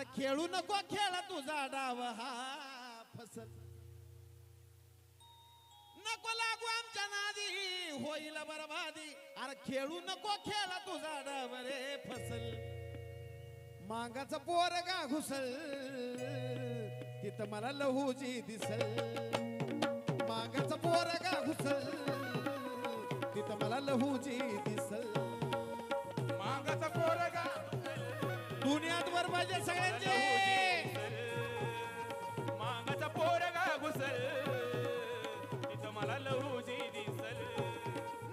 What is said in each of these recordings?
अरे खेळू नको खेळ तुझा डाव हा फसत. नको लागू आमच्या नादी होईल बरबादी. अरे खेळू नको खेळ तुझा डाव रे फसल मागाच पोर गा घुसल तिथं मला लहूजी दिसल. पोर का घुसल तिथं मला लहूजी दुनियात वर पाहिजे सगळ्यांचे. मागाचा पोरगा घुसल. तिथं मला लहूजी दिसल.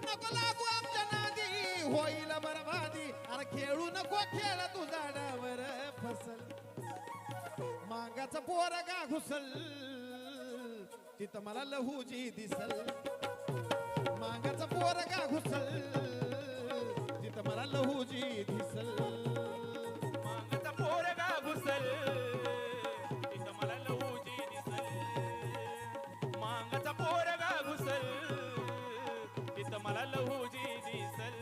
नको लागू आमच्या नादी होईल बरबादी. अरे खेळू नको खेळ तुझा डावर फसल. मागाचा पोरगा घुसल. तिथं मला लहूजी दिसल. मागाचा पोरगा घुसल. तिथं मला लहूजी दिसल. तिथं मला लहूजी दिसल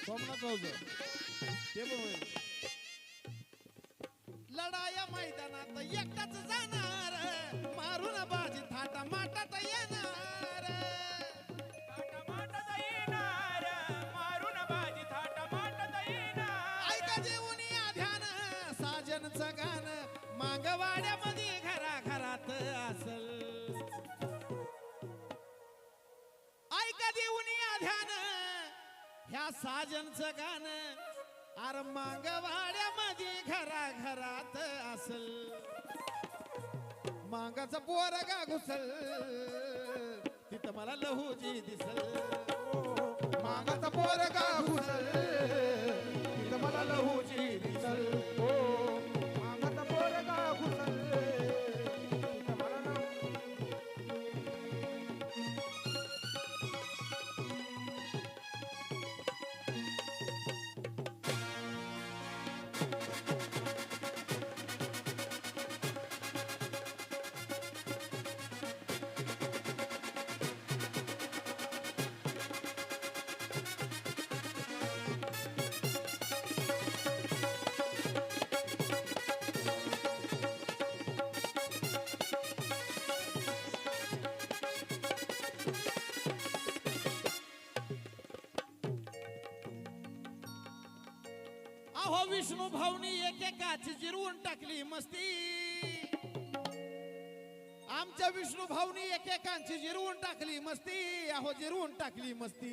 सोमनाथ भाऊज ते पण होईल लढाया मैदानात एकटाच जाणार. मारून बाजी थाटा माटात येणार. मारून बाजी थाटा माटात येणार. ऐका जेवून या ध्यान. साजनचं गाणं मागवाड्यामध्ये घरा घरात असल. ऐका देऊन या ध्यान. ह्या साजनचं गाणं अर मागवाड्यामध्ये घरा घरात असल. मागाचा पोरगा घुसल. तिथं मला लहूजी दिसल. मागाचा पोरगा घुसल. विष्णू भाऊनी एकेकाची जिरवून टाकली मस्ती. आमच्या विष्णू भाऊनी एकेकांची जिरवून टाकली मस्ती. अहो जिरवून टाकली मस्ती.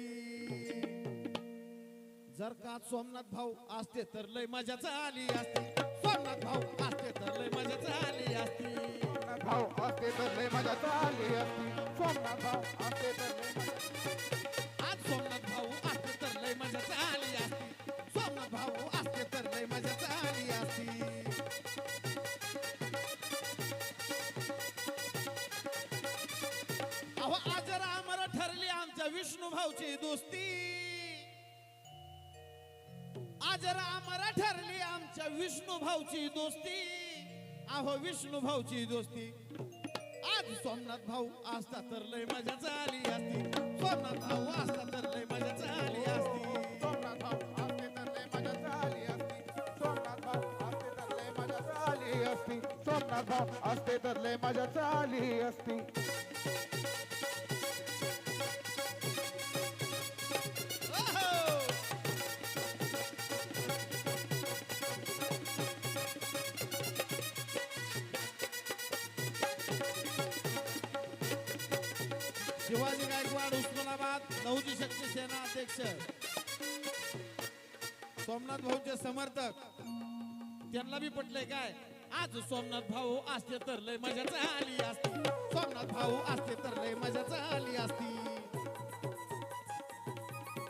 जर का सोमनाथ भाऊ असते तर लय मजाच आली असती. सोमनाथ भाऊ असते तर लय मजाच आली असती. सोमनाथ भाऊ असते तर लय मजाच आली असती. सोमनाथ भाऊ असते तर लय विष्णू भाऊची दोस्ती. आज रामरा ठरली आमच्या विष्णू भाऊची दोस्ती. अहो विष्णू भाऊची दोस्ती. आज सोमनाथ भाऊ असता तर लय मजा झाली असती. सोमनाथ भाऊ असता तर लय मजा झाली असती. सोमनाथ भाऊ असते तर लय मजा चालली असती. सोमनाथ भाऊ असते तर लय मजा चालली असती. सोमनाथ भाऊ असते तर लय मजा चालली असती. शिवाजी गायकवाड उस्मानाबाद नवजी शक्ती सेना अध्यक्ष. सोमनाथ भाऊचे समर्थक. त्यांना बी पटलंय काय? आज सोमनाथ भाऊ असते तर लय मजाच आली असती. सोमनाथ भाऊ असते तर लय मजाच आली असती.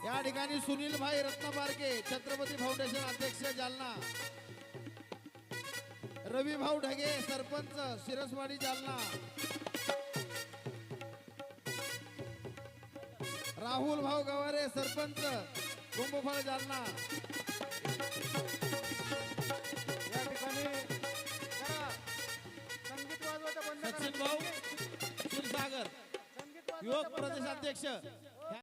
या ठिकाणी सुनील भाई रत्नबारके छत्रपती फाउंडेशन अध्यक्ष जालना. रवी भाऊ ढगे सरपंच शिरसवाडी जालना. राहुल भाऊ गवारे सरपंच कुंभफळ जालना. या ठिकाणी जरा संगीत वाजवायचं बंद करा. सचिन भाऊ क्षीरसागर संगीत वाजवायचं युवक बंद करा. प्रदेशाध्यक्ष.